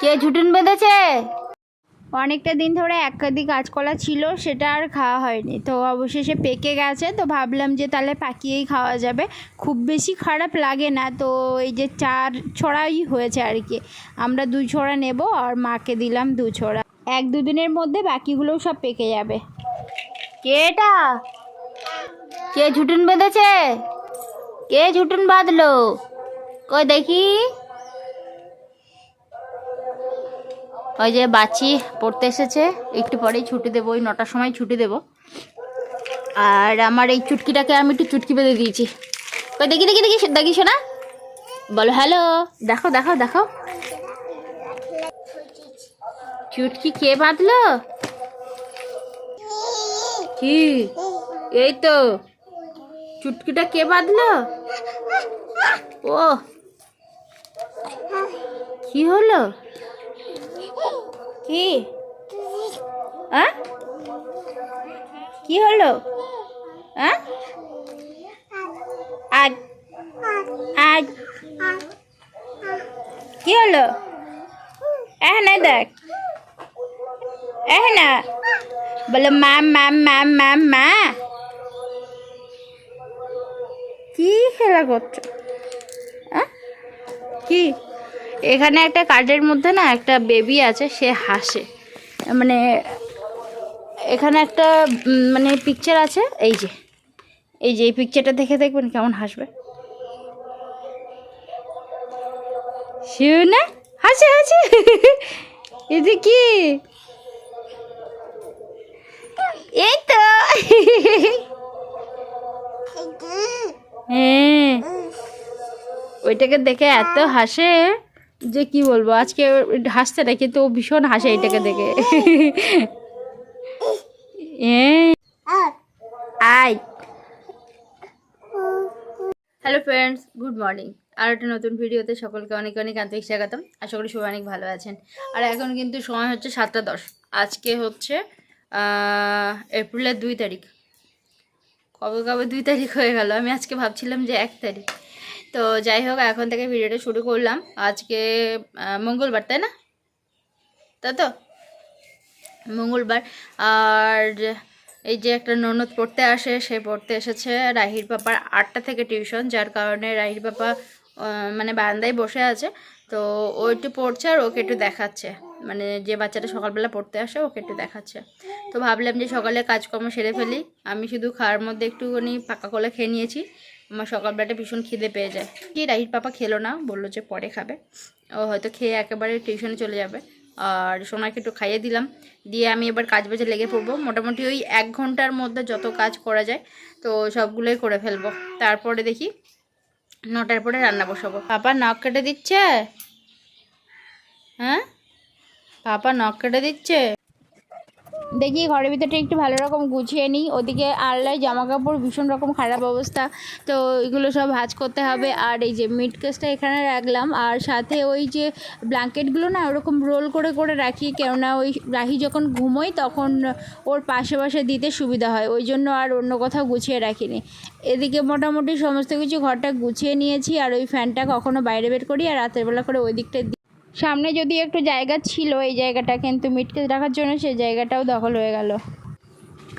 কে ঝুটুন বেঁধেছে? অনেকটা দিন ধরে এক কাদি কাঁচকলা ছিল সেটা আর খাওয়া হয়নি। তো অবশেষে পেকে গেছে তো ভাবলাম যে তাহলে পাকিয়েই খাওয়া যাবে। খুব বেশি খারাপ লাগে না তো এই যে চার ছড়াই হয়েছে আর কি। আমরা দু ছড়া নেব আর মাকে দিলাম দু ছড়া। এক দুদিনের মধ্যে বাকিগুলোও সব পেকে যাবে। কে এটা? কে ঝুটুন বেঁধেছে? কে ঝুটুন বাঁধলো? কই দেখি। ওই যে বাচ্চি পড়তে এসেছে, একটু পরেই ছুটি দেবো, ওই নটার সময় ছুটি দেবো। আর আমার এই চুটকিটাকে আমি একটু চুটকি বেঁধে দিয়েছি। কই, দেখি দেখি দেখি দেখি, শোনা। বলো, হ্যালো, দেখো দেখো দেখো। চুটকি কে বাঁধলো? কি? এই তো। চুটকিটা কে বাঁধলো? ও। কি হলো? কি? হ্যাঁ কি হলো? হ্যাঁ আজ আজ, কি হলো? এখানে দেখ। এখানে বলো, মা মা মা মা মা। কি খেলা করছ? কি? এখানে একটা কার্ডের মধ্যে না একটা বেবি আছে, সে হাসে। মানে এখানে একটা মানে পিকচার আছে, এই যে এই যে এই পিকচারটা দেখে দেখবেন কেমন হাসবে। শিউনা, হাসে হাসে। এদি কি? এই তো। হ্যাঁ। ওইটাকে দেখে এত হাসে। যে কি বলব, আজকে হাসছে না, কিন্তু ও ভীষণ হাসে এটাকে দেখে। Hi hello friends good morning আর একটা নতুন ভিডিওতে সকলকে অনেক অনেক আন্তরিক স্বাগতম। আশা করি সবাই অনেক ভালো আছেন। আর এখন কিন্তু সময় হচ্ছে সাতটা দশ। আজকে হচ্ছে এপ্রিলের দুই তারিখ। কবে কবে দুই তারিখ হয়ে গেল? আমি আজকে ভাবছিলাম যে এক তারিখ। তো যাই হোক, এখন থেকে ভিডিওটা শুরু করলাম। আজকে মঙ্গলবার, তাই না? তাই তো? মঙ্গলবার। আর এই যে একটা ননদ পড়তে আসে, সে পড়তে এসেছে রাহির পাপার আটটা থেকে টিউশন, যার কারণে রাহির পাপা মানে বারান্দায় বসে আছে। তো ও একটু পড়ছে আর ওকে একটু দেখাচ্ছে। মানে যে বাচ্চাটা সকালবেলা পড়তে আসে, ওকে একটু দেখাচ্ছে। তো ভাবলাম যে সকালে কাজকর্ম সেরে ফেলি। আমি শুধু খাওয়ার মধ্যে একটুখানি পাকা কলা খেয়ে নিয়েছি। আমার সকালবেলাটা ভীষণ খিদে পেয়ে যায়। কি রাহির পাপা খেলো না, বলল যে পরে খাবে। ও হয়তো খেয়ে একেবারে টিউশনে চলে যাবে। আর সোনাকে একটু খাইয়ে দিলাম। দিয়ে আমি এবার কাজ বাজে লেগে পড়ব। মোটামুটি ওই এক ঘণ্টার মধ্যে যত কাজ করা যায়, তো সবগুলোই করে ফেলব। তারপরে দেখি নটার পরে রান্না বসাবো। পাপা নখ কেটে দিচ্ছে? হ্যাঁ? পাপা নখ কেটে দিচ্ছে? দেখি ঘরের ভিতরটা একটু ভালো রকম গুছিয়ে নিই। ওদিকে আল্লায় জামা কাপড় ভীষণ রকম খারাপ অবস্থা। তো এগুলো সব ভাজ করতে হবে। আর এই যে মিট কেসটা এখানে রাখলাম। আর সাথে ওই যে ব্ল্যাঙ্কেটগুলো না ওরকম রোল করে করে রাখি। কেননা ওই রাহি যখন ঘুমোই তখন ওর পাশে পাশে দিতে সুবিধা হয়। ওই জন্য আর অন্য কোথাও গুছিয়ে রাখিনি। এদিকে মোটামুটি সমস্ত কিছু ঘরটা গুছিয়ে নিয়েছি। আর ওই ফ্যানটা কখনো বাইরে বের করি। আর রাতের বেলা করে ওই দিকটা। সামনে যদি একটু জায়গা ছিল, এই জায়গাটা কিন্তু মিটকে রাখার জন্য সেই জায়গাটাও দখল হয়ে গেল।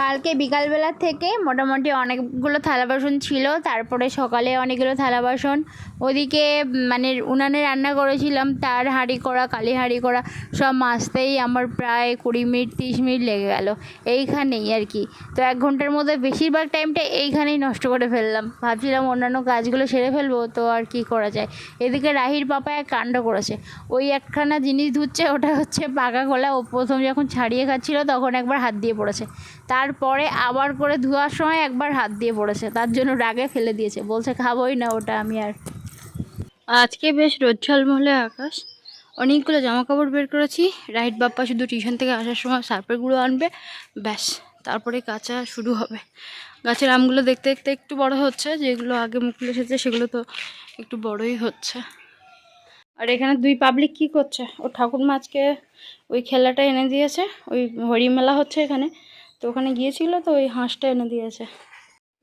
কালকে বিকালবেলা থেকে মোটামুটি অনেকগুলো থালা বাসন ছিল, তারপরে সকালে অনেকগুলো থালা বাসন। ওদিকে মানে উনানে রান্না করেছিলাম, তার হাঁড়ি করা কালি হাঁড়ি করা সব মাজতেই আমার প্রায় কুড়ি মিনিট, তিরিশ মিনিট লেগে গেল। এইখানেই আর কি। তো এক ঘণ্টার মধ্যে বেশিরভাগ টাইমটা এইখানেই নষ্ট করে ফেললাম। ভাবছিলাম অন্যান্য কাজগুলো সেরে ফেলব, তো আর কি করা যায়। এদিকে রাহির পাপা এক কাণ্ড করেছে। ওই একখানা জিনিস ধুচ্ছে, ওটা হচ্ছে পাকা খোলা ও প্রথম যখন ছাড়িয়ে খাচ্ছিল, তখন একবার হাত দিয়ে পড়েছে। তারপরে আবার করে ধোয়ার সময় একবার হাত দিয়ে পড়েছে। তার জন্য রাগে ফেলে দিয়েছে। বলছে, খাবোই না ওটা আমি আর আজকে বেশ রোদ ঝলমলে আকাশ। অনেকগুলো জামা কাপড় বের করেছি। রাইট বাপ্পা শুধু টিউশন থেকে আসার সময় সার্পের গুঁড়ো আনবে। ব্যাস, তারপরে কাঁচা শুরু হবে। গাছের আমগুলো দেখতে দেখতে একটু বড় হচ্ছে। যেগুলো আগে মুকুল এসেছে, সেগুলো তো একটু বড়ই হচ্ছে। আর এখানে দুই পাবলিক কি করছে? ও ঠাকুর মাছকে ওই খেলাটা এনে দিয়েছে। ওই হরি মেলা হচ্ছে এখানে। তো ওখানে গিয়েছিল তো ওই হাঁসটা এনে দিয়েছে।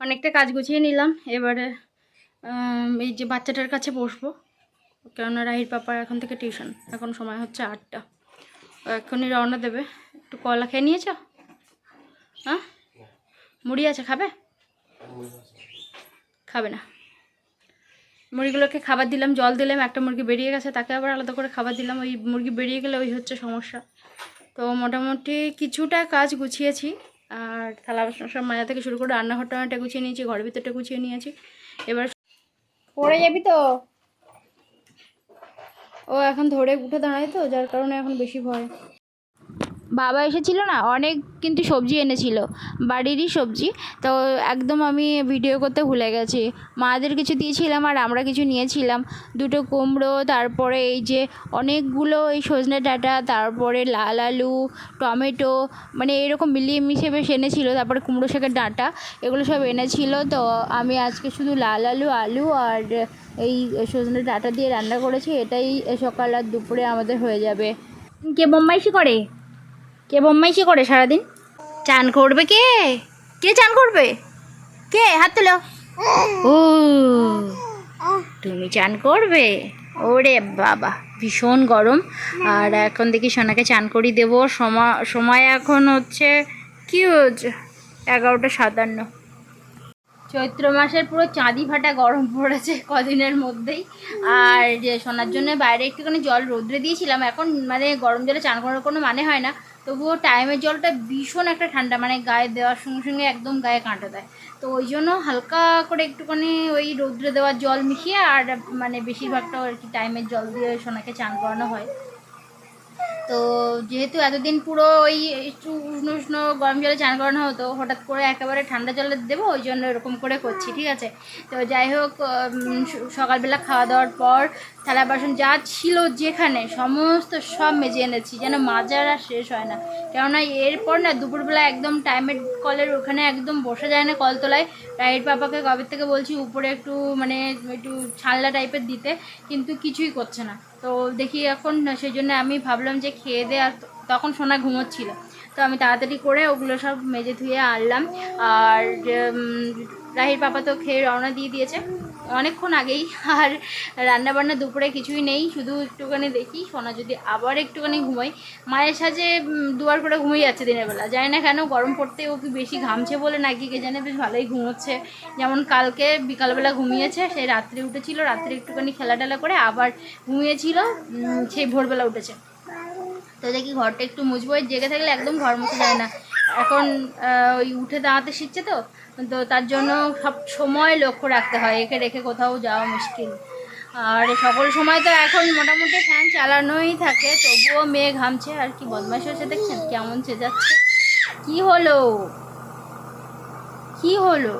অনেকটা কাজ গুছিয়ে নিলাম, এবারে এই যে বাচ্চাটার কাছে বসবো। কেননা রাহির পাপার এখন থেকে টিউশন, এখন সময় হচ্ছে আটটা। এক্ষুনি রওনা দেবে। একটু কলা খেয়ে নিয়েছ? হ্যাঁ? মুড়ি আছে, খাবে? খাবে না। মুরগিগুলোকে খাবার দিলাম, জল দিলাম, একটা মুরগি বেরিয়ে গেছে, তাকে আবার আলাদা করে খাবার দিলাম। ওই মুরগি বেরিয়ে গেলে ওই হচ্ছে সমস্যা। তো মোটামুটি কিছুটা কাজ গুছিয়েছি। আর থালা বাসন সব মাজা থেকে শুরু করে রান্নাঘর টানাটা গুছিয়ে নিয়েছি, ঘরের ভিতরটা গুছিয়ে নিয়েছি। এবার পড়ে যাবি তো? ও এখন ধরে উঠে দাঁড়ায় তো, যার কারণে এখন বেশি ভয়। বাবা এসেছিল না, অনেক কিন্তু সবজি এনেছিল, বাড়িরই সবজি। তো একদম আমি ভিডিও করতে ভুলে গেছি। মাদের কিছু দিয়েছিলাম আর আমরা কিছু নিয়েছিলাম। দুটো কুমড়ো, তারপরে এই যে অনেকগুলো এই সজনে ডাঁটা, তারপরে লাল আলু, টমেটো মানে এরকম মিলিয়ে মিশিয়ে বেশ এনেছিল। তারপরে কুমড়ো শাকের ডাঁটা, এগুলো সব এনেছিল। তো আমি আজকে শুধু লাল আলু আলু আর এই সজনে ডাঁটা দিয়ে রান্না করেছি। এটাই সকাল আর দুপুরে আমাদের হয়ে যাবে। কে বোম্বাইশি করে? কে বোম্বাইশি করে সারাদিন? চান করবে কে? কে চান করবে? কে? হাত তুলো। ও, তুমি চান করবে? ওরে বাবা, ভীষণ গরম। আর এখন দেখি সোনাকে চান করি দেবো। সময় সময় এখন হচ্ছে কি হচ্ছে এগারোটা সাতান্ন। চৈত্র মাসের পুরো চাঁদি ফাটা গরম পড়েছে কদিনের মধ্যেই। আর যে সোনার জন্য বাইরে একটুখানি জল রোদ্রে দিয়েছিলাম, এখন মানে গরম জলে চান করার কোনো মানে হয় না। তবুও টাইমের জলটা ভীষণ একটা ঠান্ডা মানে গায়ে দেওয়ার সঙ্গে সঙ্গে একদম গায়ে কাঁটা দেয়। তো ওই জন্য হালকা করে একটুখানি ওই রৌদ্রে দেওয়ার জল মিশিয়ে, আর মানে বেশিরভাগটা আর কি টাইমের জল দিয়ে সোনাকে চান করানো হয়। তো যেহেতু এতদিন পুরো ওই একটু উষ্ণ উষ্ণ গরম জলে চান করানো হতো, হঠাৎ করে একেবারে ঠান্ডা জলে দেবো, ওই জন্য এরকম করে করছি, ঠিক আছে? তো যাই হোক সকালবেলা খাওয়া দাওয়ার পর, থালা বাসন যা ছিল যেখানে, সমস্ত সব মেজে এনেছি, যেন মাজার আর শেষ হয় না। কেননা এরপর না দুপুরবেলা একদম টাইমের কলের ওখানে একদম বসা যায় না কলতলায়। রাইট পাপাকে কবে থেকে বলছি, উপরে একটু মানে একটু ছালনা টাইপের দিতে, কিন্তু কিছুই করছে না। তো দেখি এখন সেই জন্য আমি ভাবলাম যে খেয়ে দে, আর তখন সোনা ঘুমোচ্ছিল। তো আমি তাড়াতাড়ি করে ওগুলো সব মেজে ধুয়ে আনলাম। আর রাহির পাপা তো খেয়ে রওনা দিয়ে দিয়েছে। অনেকক্ষণ আগেই। আর রান্না বান্না দুপুরে কিছুই নেই, শুধু একটুখানি দেখি, সোনা যদি আবার একটুখানি ঘুমাই মায়ের সাজে দুয়ার করে ঘুমিয়ে যাচ্ছে দিনের বেলা। জানি না কেন গরম পড়তে ও কি বেশি ঘামছে বলে নাকি কে জানে, বেশ ভালোই ঘুমোচ্ছে। যেমন কালকে বিকালবেলা ঘুমিয়েছে সেই রাত্রে উঠেছিল, রাত্রে একটুখানি খেলা টেলা করে আবার ঘুমিয়েছিল সেই ভোরবেলা উঠেছে। তো দেখি ঘরটা একটু মুছবো জেগে থাকলে একদম ঘর মুছে যায় না। এখন ওই উঠে দাঁড়াতে শিখছে তো তো তার জন্য সব সময় লক্ষ্য রাখতে হয়, একে রেখে কোথাও যাওয়া মুশকিল। আর সকল সময় তো এখন মোটামুটি ফ্যান চালানোই থাকে, তবুও মেয়ে ঘামছে, আর কি বদমাশ হয়েছে দেখছেন? কেমন চেঁচাচ্ছে? কি হলো? কি হলো?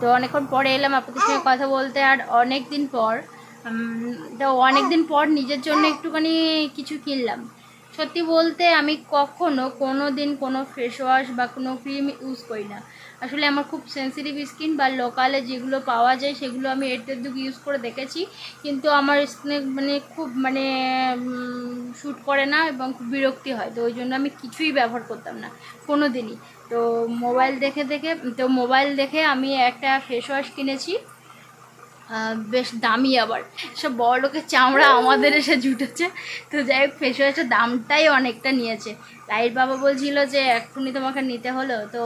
তো অনেকক্ষণ পরে এলাম আপনাদের সঙ্গে কথা বলতে, আর অনেক দিন পর তো অনেক দিন পর নিজের জন্য একটুখানি কিছু কিনলাম। সত্যি বলতে আমি কখনো কোনো দিন কোনো ফেস ওয়াশ বা কোনো ক্রিম ইউজ করি না। আসলে আমার খুব সেন্সিটিভ স্কিন বা লোকালে যেগুলো পাওয়া যায় সেগুলো আমি এর দুক ইউজ করে দেখেছি। কিন্তু আমার স্কিনে মানে খুব মানে শ্যুট করে না এবং খুব বিরক্তি হয়। তো ওই জন্য আমি কিছুই ব্যবহার করতাম না কোনো দিনই তো মোবাইল দেখে দেখে, তো মোবাইল দেখে আমি একটা ফেস ওয়াশ কিনেছি। বেশ দামি আবার। সব বড় লোকের চামড়া আমাদের এসে জুটেছে। তো যাই হোক ফেস ওয়াশের দামটাই অনেকটা নিয়েছে। লাইট বাবা বলছিল যে, এক্ষুনি তোমাকে নিতে হলো। তো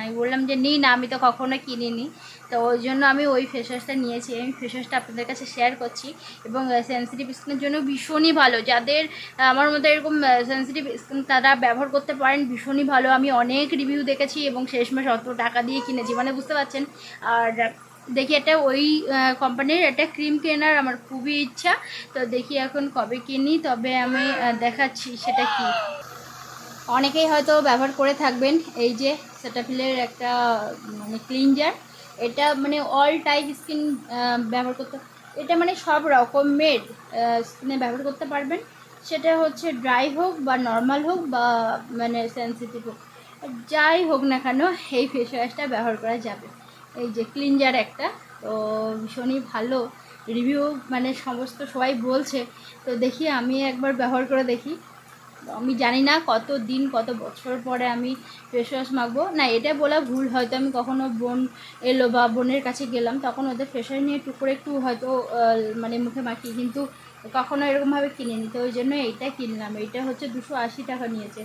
আমি বললাম যে, নিই না, আমি তো কখনো কিনিনি। তো ওই জন্য আমি ওই ফেস ওয়াশটা নিয়েছি। আমি ফেস ওয়াশটা আপনাদের কাছে শেয়ার করছি এবং সেন্সিটিভ স্কিনের জন্য ভীষণই ভালো। যাদের আমার মতো এরকম সেন্সিটিভ স্কিন তারা ব্যবহার করতে পারেন, ভীষণই ভালো। আমি অনেক রিভিউ দেখেছি এবং শেষমেশ অত টাকা দিয়ে কিনেছি। মানে বুঝতে পারছেন? আর দেখি এটা ওই কোম্পানির একটা ক্রিম কেনার আমার খুবই ইচ্ছা। তো দেখি এখন কবে কিনি, তবে আমি দেখাচ্ছি সেটা কি। অনেকেই হয়তো ব্যবহার করে থাকবেন, এই যে সেটাফিলের একটা মানে ক্লিনজার এটা মানে অল টাইপ স্কিন ব্যবহার করতে, এটা মানে সব রকমের স্কিনে ব্যবহার করতে পারবেন। সেটা হচ্ছে ড্রাই হোক বা নর্মাল হোক বা মানে সেন্সিটিভ হোক। যাই হোক না কেন, এই ফেস ওয়াশটা ব্যবহার করা যাবে। এই যে ক্লিনজার একটা, তো ভীষণই ভালো রিভিউ মানে সমস্ত সবাই বলছে, তো দেখি আমি একবার ব্যবহার করে দেখি। আমি জানি না কত দিন, কত বছর পরে আমি ফেস ওয়াশ মাখবো। না, এটা বলা ভুল, হয়তো আমি কখনো বোন এলো বা বোনের কাছে গেলাম, তখন ওদের ফেস ওয়াশ নিয়ে একটু করে একটু হয়তো মানে মুখে মাখি কিন্তু কখনো এরকমভাবে কিনিনি, তো ওই জন্য এইটা কিনলাম। এইটা হচ্ছে দুশো আশি টাকা নিয়েছে।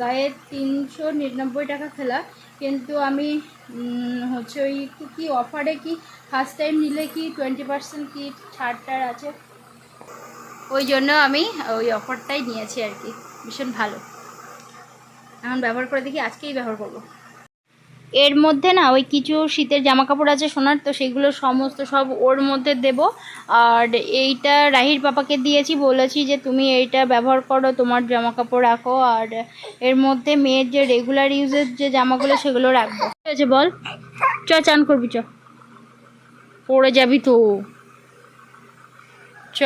গায়ে তিনশো নিরানব্বই টাকা খেলা, কিন্তু আমি হচ্ছে ওই কি অফারে কি ফার্স্ট টাইম নিলে কি টোয়েন্টি পার্সেন্ট কি ছাড় টাড় আছে? ওই জন্য আমি ওই অফারটাই নিয়েছি আর কি, ভীষণ ভালো। এখন ব্যবহার করে দেখি, আজকেই ব্যবহার করব। এর মধ্যে না ওই কিছু শীতের জামা কাপড় আছে সোনার, তো সেগুলো সমস্ত সব ওর মধ্যে দেব। আর এইটা রাহির পাপাকে দিয়েছি, বলেছি যে তুমি এইটা ব্যবহার করো, তোমার জামা কাপড় রাখো। আর এর মধ্যে মেয়ের যে রেগুলার ইউজের যে জামাগুলো, সেগুলো রাখব। ঠিক আছে, বল। চ, চান করবি, চ। পড়ে যাবি তো। চ।